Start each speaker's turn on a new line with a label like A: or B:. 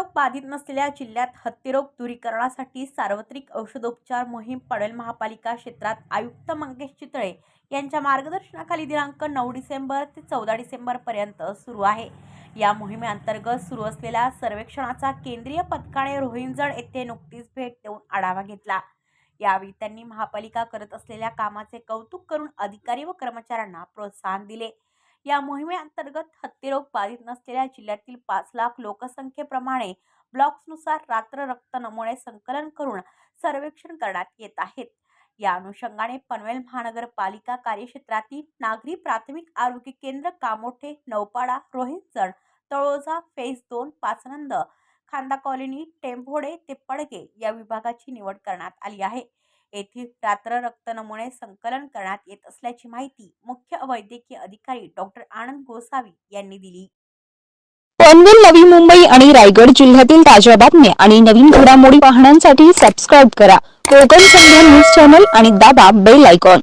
A: हत्तीरोग बाधित नसलेल्या जिल्ह्यात हत्तीरोग दूरीकरणासाठी सार्वत्रिक औषधोपचार मोहीम पडेल महापालिका क्षेत्रात. आयुक्त मंगेश चितळे यांच्या मार्गदर्शनाखाली दिनांक नऊ डिसेंबर ते चौदा डिसेंबरपर्यंत सुरू आहे. या मोहिमेअंतर्गत सुरू असलेल्या सर्वेक्षणाचा केंद्रीय पथकाने रोहिंजण येथे नुकतीच भेट देऊन आढावा घेतला. यावेळी त्यांनी महापालिका करत असलेल्या कामाचे कौतुक करून अधिकारी व कर्मचाऱ्यांना प्रोत्साहन दिले. या मोहिमेअंतर्गत हत्तीरोग बाधित नसलेल्या जिल्ह्यातील पाच लाख लोकसंख्येप्रमाणे ब्लॉक्सनुसार रात्र रक्त नमुने संकलन करून सर्वेक्षण करण्यात येत आहेत. या अनुषंगाने पनवेल महानगरपालिका कार्यक्षेत्रातील नागरी प्राथमिक आरोग्य केंद्र कामोठे नौपाडा रोहितजण तळोजा फेज दोन पाचनंद खांदा कॉलनी टेंभोडे ते पडगे या विभागाची निवड करण्यात आली आहे. येथील रात्र रक्त नमुने संकलन करण्यात येत असल्याची माहिती मुख्य वैद्यकीय अधिकारी डॉक्टर आनंद गोसावी यांनी दिली.
B: पनवेल नवी मुंबई आणि रायगड जिल्ह्यातील ताज्या बातम्या आणि नवीन घडामोडी पाहण्यासाठी सबस्क्राईब करा. कोकण संध्या न्यूज चॅनल आणि दाबा बेल आयकॉन